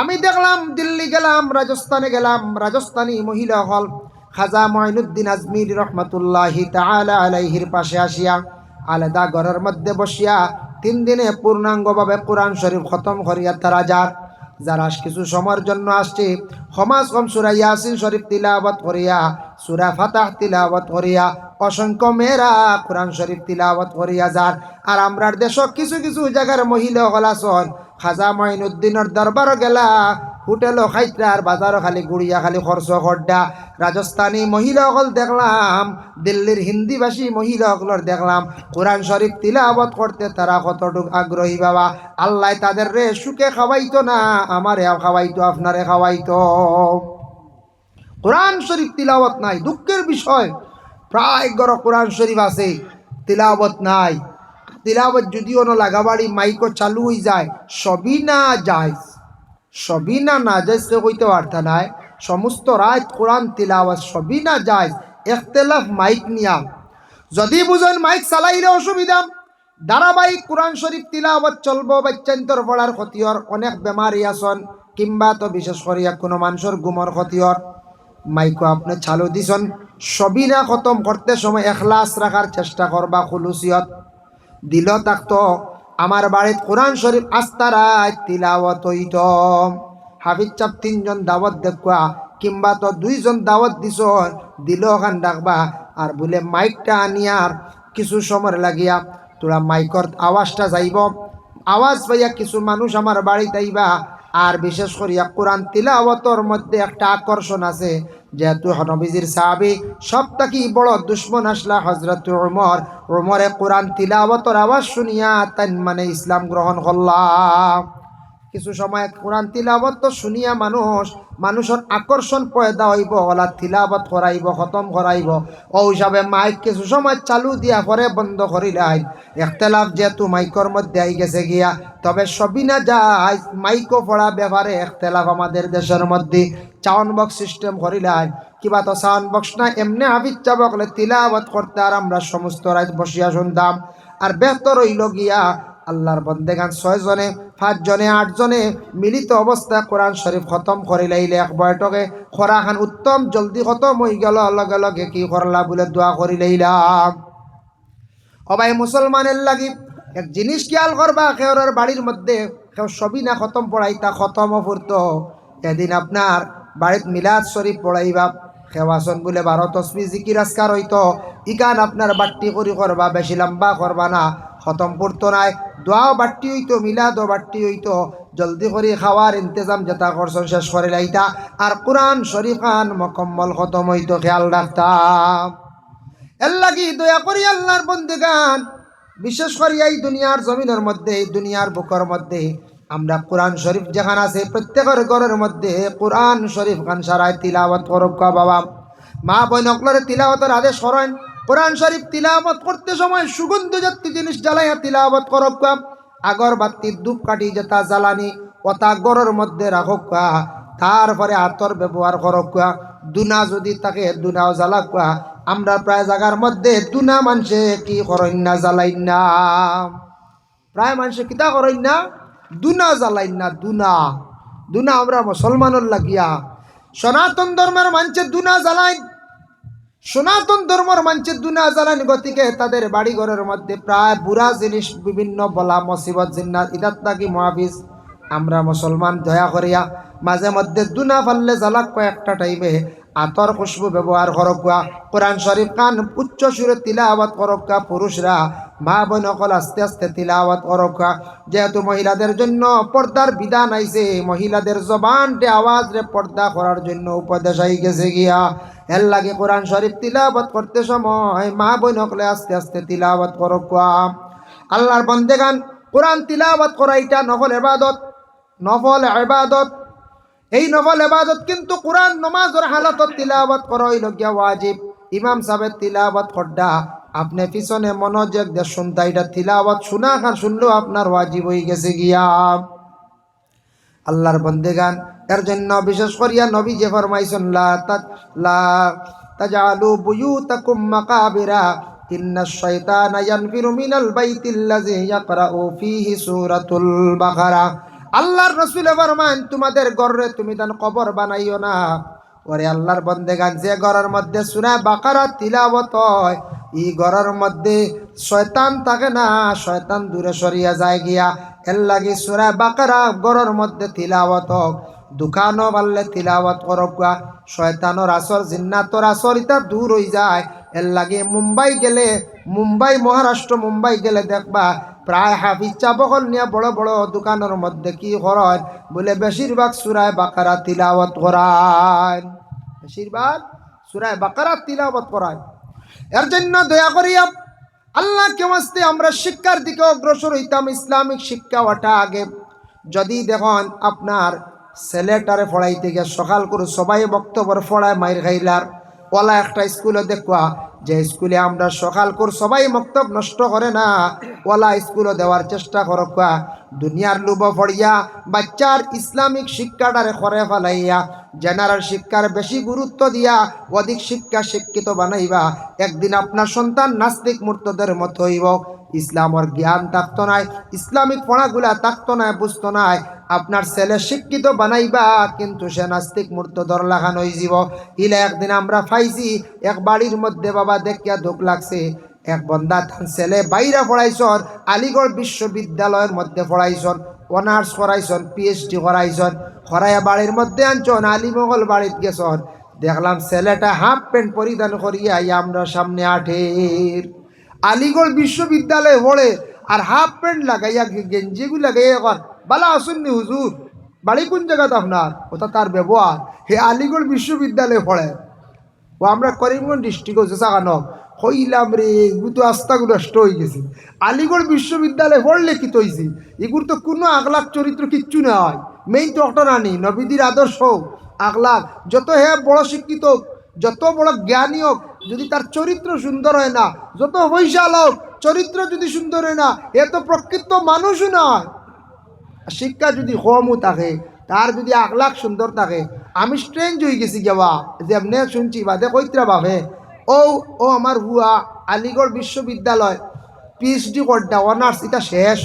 আমি দেখলাম, দিল্লি গেলাম, রাজস্থানে গেলাম, রাজস্থানী মহিলা হল খাজা মঈনুদ্দিন আজমির রহমতুল্লাহি তাআলা আলাইহির পাশে আসিয়া আলাদা ঘরের মধ্যে বসিয়া তিন দিনে পূর্ণাঙ্গভাবে কোরআন শরীফ খতম করিয়া তারা যার যারা কিছু সময়ের জন্য আসছে সমাজ কম সুরা ইয়াসিন শরীফ তিলাবত করিয়া, সুরা ফাতাহ তিলাবত করিয়া, অসংখ্য মেয়েরা কোরআন শরীফ তিলাবত করিয়া যার আর আমরার দেশ কিছু কিছু জায়গার মহিলা হলাসন খাজা মঈনুদ্দিনের দরবারও গেলা হোটেলও খাইতে আর বাজারও খালি গুড়িয়া, খালি খরচ খড্ডা রাজস্থানী মহিলাসকল দেখলাম দিল্লির হিন্দিভাষী মহিলাসকলের দেখলাম। কোরআন শরীফ তিলাবত করতে তারা কতটুক আগ্রহী বাবা? আল্লাহ তাদের রে সুখে খাওয়াইতো না আমারে খাওয়াইতো আপনারে খাওয়াইতো কোরআন শরীফ তিলাবত নাই, দুঃখের বিষয়। প্রায় গড় কোরআন শরীফ আছে তিলাবত নাই। তিলাবত যদিও না লাগাবাড়ি মাইকো চালু হয়ে যায়। সবই না যায়, সবই না না যায় সে কইতে পারতা নাই। সমস্ত রাত কোরআন তিলাওয়াত সবই না যায় একতেলাফ মাইক নিয়া। যদি বুঝেন মাইক চালাইলে অসুবিধা। ধারাবাহিক কোরআন শরীফ তিলাওয়াত চলবো, বাচ্চান্তর পড়ার ক্ষতিয়র অনেক বেমারি আসন, কিংবা তো বিশেষ করিয়া কোনো মানুষের গুমর ক্ষতিয়র মাইকো আপনি চালু দিছন। সবই না খতম করতে সময় এখলাস রাখার চেষ্টা করবা খুলুসিয়ত। দিল তাকতো, আমার বাড়িত কোরআন শরীফ আস্তারায় তিলাওয়াত হইত। হাফিজ চাপ তিনজন দাওয়াত দেখবা কিংবা তো দুইজন দাওয়াত দিছ দিল ওখান ডাকবা, আর বলে মাইকটা আনিয়ার কিছু সময় লাগিয়া, তোরা মাইকর আওয়াজটা যাইব, আওয়াজ পাইয়া কিছু মানুষ আমার বাড়িতে আইবা। আর বিশেষ করিয়া কোরআন তিলাওয়াতর মধ্যে একটা আকর্ষণ আছে যেহেতু নবীজির সাহাবি সব থাকি বড় দুশ্মন আসলা হজরত উমর। উমরে কোরআন তিলাওয়াতর আওয়াজ শুনিয়া তাই মানে ইসলাম গ্রহণ করলাম। কিছু সময় কোরআন তিলাবত তো শুনিয়া মানুষ, মানুষের আকর্ষণ পয়দা হইব, ওলা তিলাবত করাইব, খতম করাইব। ও হিসাবে মাইক কিছু সময় চালু দিয়া পরে বন্ধ করিলাই একতেলাফ যেহেতু মাইকর মধ্যে আই গেছে গিয়া, তবে সবই না যায় মাইকও পড়া ব্যাপারে একতেলাফ আমাদের দেশের মধ্যে চাউন বক্স সিস্টেম করিলাই কিবা তো সাউন্ড বক্স না, এমনি হাবিজ চাবকলে তিলাবত করতে আর আমরা সমস্ত রাত বসিয়া শুনতাম। আর বেহতর হইল গিয়া আল্লাহর বন্দেগান ছয়জনে পাঁচজনে আটজনে মিলিত অবস্থা কোরআন শরীফ খতম করে লাইলে এক বয়টকে খরাখান উত্তম, জলদি খতম হয়ে গেল, লগে লগে কি করলা বলে দোয়া করি লাইলাম সবাই মুসলমানের লাগি এক জিনিস খেয়াল করবা, খেয়রের বাড়ির মধ্যে কেউ সবই না খতম পড়াইতা খতম ফুরত এদিন আপনার বাড়িত মিলাদ শরীফ পড়াইবা খেওয়াসন বলে বারো তসমি জিকির আজকার হইতো ইকান আপনার বাট্টি করি করবা বেশি লম্বা করবা না, খতম পড়তো নাই। দোয়াও বাট্টি হইতো মিলাদও বাট্টি হইতো জলদি করে খাওয়ার ইন্তজাম যেটা করছেন শেষ করে লাইতা। আর কোরআন শরীফ খান মকম্মল খতম হইতো খেয়াল রাখতাম এল্লা কি দয়া করি আল্লাহর বন্দিগান, বিশেষ করে এই দুনিয়ার জমিনের মধ্যে দুনিয়ার বুকর মধ্যে। আমরা কোরআন শরীফ যেখানে আছে, প্রত্যেকের ঘরের মধ্যে কোরআন শরীফ খান সারায়, তিলাওয়াত করক বাবা। মা বই অকলরে তিলাওয়াতের আদেশ করেন কোরআন শরীফ তিলাওয়াত করতে সময় সুগন্ধ জাতীয় জিনিস জ্বালাইয়া তিলাওয়াত করক আগরবাতির ধূপ কাটি যেটা জ্বালানি, ওটা গড়ের মধ্যে রাখক তারপরে আতর ব্যবহার করক দুনা যদি তাকে দুনাও জ্বালাক আমরা প্রায় জায়গার মধ্যে দুনা মানুষে কি করেন না জ্বালাইন না। প্রায় মানুষে কিতা করেন না? দুনা জ্বালাইন না, দুনা। দুনা আমরা মুসলমানের লাগিয়া। সনাতন ধর্মের মানুষের দুনা জ্বালাইন সনাতন ধর্মর মানুষের দুনা জ্বালান, গতিকে তাদের বাড়ি ঘরের মধ্যে প্রায় বুড়া জিনিস, বিভিন্ন বলা মসিবত জিন্না ইদাত নাকি মহাবিজ, আমরা মুসলমান দয়া করিয়া, মাঝে মধ্যে দুনা ফাললে জ্বালাক কয়েকটা টাইমে। আতর খুশবু ব্যবহার করকা কোরআন শরীফ খান উচ্চ সুরে তিলাওয়াত করকা পুরুষরা। মা বোন অকল আস্তে আস্তে তিলাওয়াত করকা যেহেতু মহিলাদের জন্য পর্দার বিধান আইছে, মহিলাদের জবানটে আওয়াজ রে পর্দা করার জন্য উপদেশ আই গেছে গিয়া। এর লাগে কোরআন শরীফ তিলাওয়াত করতে সময় মা বোন অকলে আস্তে আস্তে তিলাওয়াত করকা আল্লাহর বন্দেগান কোরআন তিলাওয়াত করা এটা নফল এবাদত। নফল এবাদত এই নফল এবাদত কিন্তু কোরআন নমাজের হালতত তিলাওয়াত করা হইল গিয়া ওয়াজিব। ইমাম সাহেবের তিলাওয়াত খড্ডা। আপনি পিছনে মনোযোগ দিয়ে শুনতা, এটা তিলাওয়াত শোনা খান শুনলেও আপনার ওয়াজিব হয়ে গেছে গিয়া। আল্লাহর বন্দেগান, এর জন্য বিশেষ করিয়া নবী যে ফরমাইছেন, লা লা তাজালু বুয়ুতাকুম মাকাবিরা। ইন্না শাইতানা ইয়ানফিরু মিনাল বাইতিল্লাযী ইয়াকরাউ ফীহি সূরাতুল বাকারা। আল্লাহর রসুলে ফরমান, তোমাদের গর্রে তুমি তান কবর বানাইও না। ওরে আল্লাহর বন্দেগান, যে ঘরের মধ্যে সুরা বাকারা তিলাবত হয়, এই ঘরের মধ্যে শয়তান থাকে না, শয়তান দূরে সরিয়া যায় গিয়া, এর লাগি সুরা বাকারা ঘরের মধ্যে তিলাবত হোক, দোকানও পারলে তিলাবত করবা শয়তানোর আসর, জিন্নাতর আসর ইটা দূর হয়ে যায় এর লাগে মুম্বাই গেলে, মুম্বাই, মহারাষ্ট্র, মুম্বাই গেলে দেখবা প্রায় হাফিজ চাবকল নিয়ে বড় বড় দোকানের মধ্যে কি করায়? বলে বেশিরভাগ সুরায় বাকারা তিলাওয়াত করায়। বেশিরভাগ সুরায় বাকারা তিলাওয়াত করায়। এর জন্য দয়া করিয়া আল্লাহ কেমস্তে আমরা শিক্ষার দিকে অগ্রসর হইতাম, ইসলামিক শিক্ষা ওটা আগে। যদি দেখুন আপনার ছেলেটারে পড়াইতে গিয়ে সকাল করে সবাই বক্তব্য পড়ায় মায়ের খাইলার। ওলা একটা স্কুলে দেখবা যে স্কুলে আমরা সকাল করে সবাই বক্তব্য নষ্ট করে না, ওলা স্কুলে দেওয়ার চেষ্টা করবা দুনিয়ার লুব পড়িয়া, বাচ্চার ইসলামিক শিক্ষাটারে করে ফেলাইয়া জেনারেল শিক্ষার বেশি গুরুত্ব দিয়া, অধিক শিক্ষা শিক্ষিত বানাইবা। একদিন আপনার সন্তান নাস্তিক মূর্তদের মতো হইব। ইসলামর জ্ঞান থাকতো নাই, ইসলামিক পড়াগুলা থাকতো নাই, বুঝতো নাই। আপনার ছেলে শিক্ষিত বানাইবা, কিন্তু সে নাস্তিক মূর্ত দর লাগান যাব। ইলে একদিন আমরা পাইছি এক বাড়ির মধ্যে বাবা দেখিয়া দুঃখ লাগছে। এক বন্দা তার ছেলে বাইরে পড়াইছন, আলিগড় বিশ্ববিদ্যালয়ের মধ্যে পড়াইছন, অনার্স করাইছন পিএইচডি করাইছন। করাইয়া বাড়ির মধ্যে আনছন আলিমগল বাড়িত গেছন। দেখলাম ছেলেটা হাফ প্যান্ট পরিধান করিয়া আমরা সামনে আঠের। আলিগড় বিশ্ববিদ্যালয়ে পড়ে, আর হাফ প্যান্ট লাগাইয়া গেঞ্জিগু লাগাইয়া বালা আসুননি হুজুর বাড়ি কোন জায়গাতে আপনার? ওটা তার ব্যবহার। হে আলিগড় বিশ্ববিদ্যালয়ে পড়ে। ও আমরা করিমগঞ্জ ডিস্ট্রিক্ট হচ্ছে হইলাম রে এগুলো তো আস্তাগুলো নষ্ট হয়ে গেছে। আলিগড় বিশ্ববিদ্যালয়ে পড়লে কি তৈছি? এগুলো তো কোনো আগলাক চরিত্র কিচ্ছু নয় মেইন তো একটা রানি নবীদের আদর্শ হোক আগলাক যত হে বড় শিক্ষিত হোক, যত বড় জ্ঞানী হোক যদি তার চরিত্র সুন্দর হয় না যত বৈশাল হোক চরিত্র যদি সুন্দর হয় না এ তো প্রকৃত মানুষও নয়। শিক্ষা যদি কমও থাকে তার যদি আকলাক সুন্দর থাকে, আমি স্ট্রেঞ্জ হয়ে গেছি যাওয়া যে এমনি শুনছি বাদে কইত্রা বাপে ও ও আমার হুয়া আলিগড় বিশ্ববিদ্যালয় পিএইচডি করটা অনার্স এটা শেষ,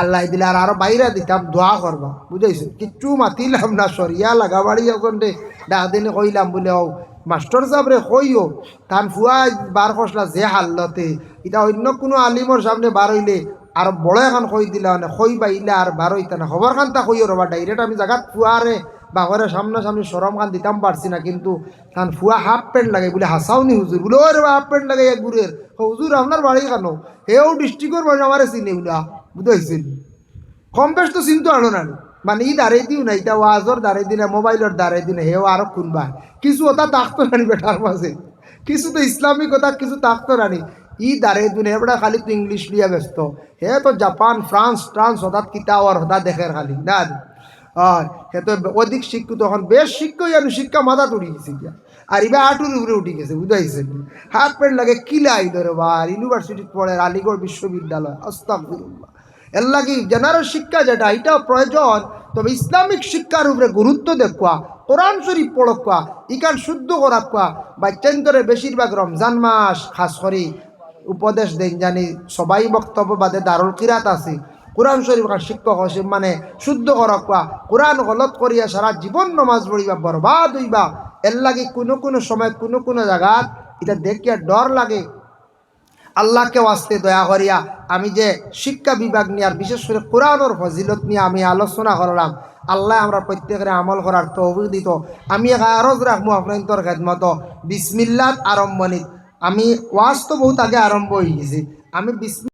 আল্লাহ দিলে আর আরও বাইরে দিতাম দোয়া করবা বুঝাইছে কিচ্ছু মাতিলাম না সরিয়া লাগাবাড়ি এখন রে ডাক দিনে কইলাম বলে ও মাস্টার সাহেব রে কইও তান ফুয়া বার খসলা যে হাল্লতে এটা অন্য কোনো আলিমর সামনে বার হইলে আর বড় এখন কই দিলে মানে কই বাইলে আর বার হইতে না, খবর খানটা কইও রবা ডাইরেক্ট আমি জায়গাত ফুয়ারে বাঘরে সামনাসামনি সরম খান দিতাম পারছি না, কিন্তু কারণ ফুয়া হাফ প্যান্ট লাগে বলে হাসাওনি হুজুর বলে ওরে হাফ প্যান্ট লাগে এক গুড়ের হুজুর আপনার বাড়ি কেন হেও ডিস্ট্রিক্টর মানুষ আমার চিনে উলা বুঝাইছিল কম বেশ তো চিনতো আনো না মানে ই দাঁড়াই দিও না এটা ওয়াজর দাঁড়াই দিনে মোবাইলের দাঁড়াই দিনে হেও আরও কোনবা। কিছু ওটা তাকতো নানি বেটার মাঝে কিছু তো ইসলামিক কথা, কিছু তাকতো নানি ই দাঁড়াই দিনে এবার খালি তো ইংলিশ লিয়া ব্যস্ত। হে তো জাপান, ফ্রান্স, ট্রান্স, হঠাৎ কিতা আর হঠাৎ দেখের খালি। না আর সে তো অধিক শিক্ষিত এখন বেশ শিক্ষক আর শিক্ষা মাথা তুলি গেছে গিয়া। আর ইবা আটুর উপরে উঠে গেছে বুঝাইছে হাত প্যান্ট লাগে কিলাই ধরে বা ইউনিভার্সিটি পড়ে আলিগড় বিশ্ববিদ্যালয় আস্তাফিরুল্লাহ এর লাগি জেনারেল শিক্ষা যেটা, এটাও প্রয়োজন তবে ইসলামিক শিক্ষার উপরে গুরুত্ব দেখুয়া কোরআন শরীফ পড়কুয়া ইকান শুদ্ধ করাকুয়া বাচ্চান্তরে বেশিরভাগ রমজান মাস খাস করি উপদেশ দেন জানি সবাই বক্তব্য বাদে দারুল কিরাত আছে। কোরআন শরীফ শিক্ষক হসে মানে শুদ্ধ করকুয়া কোরআন গলত করিয়া সারা জীবন নমাজ পড়িবা, বরবাদ হইবা। এর লাগে কোনো কোনো সময় কোনো কোনো জায়গাত এটা দেখিয়া ডর লাগে। আল্লাহকে আসতে দয়া করিয়া আমি যে শিক্ষা বিভাগ নিয়ে আর বিশেষ করে কোরআনের ফজিলত নিয়ে আমি আলোচনা করলাম, আল্লাহ আমরা প্রত্যেকের আমল করার তো দিত। আমি আরজ রাখব আপনার খেদমত। বিসমিল্লাত আরম্ভণিত। আমি ওয়াজ তো বহুত আগে আরম্ভ হয়ে গেছি। আমি বিসমি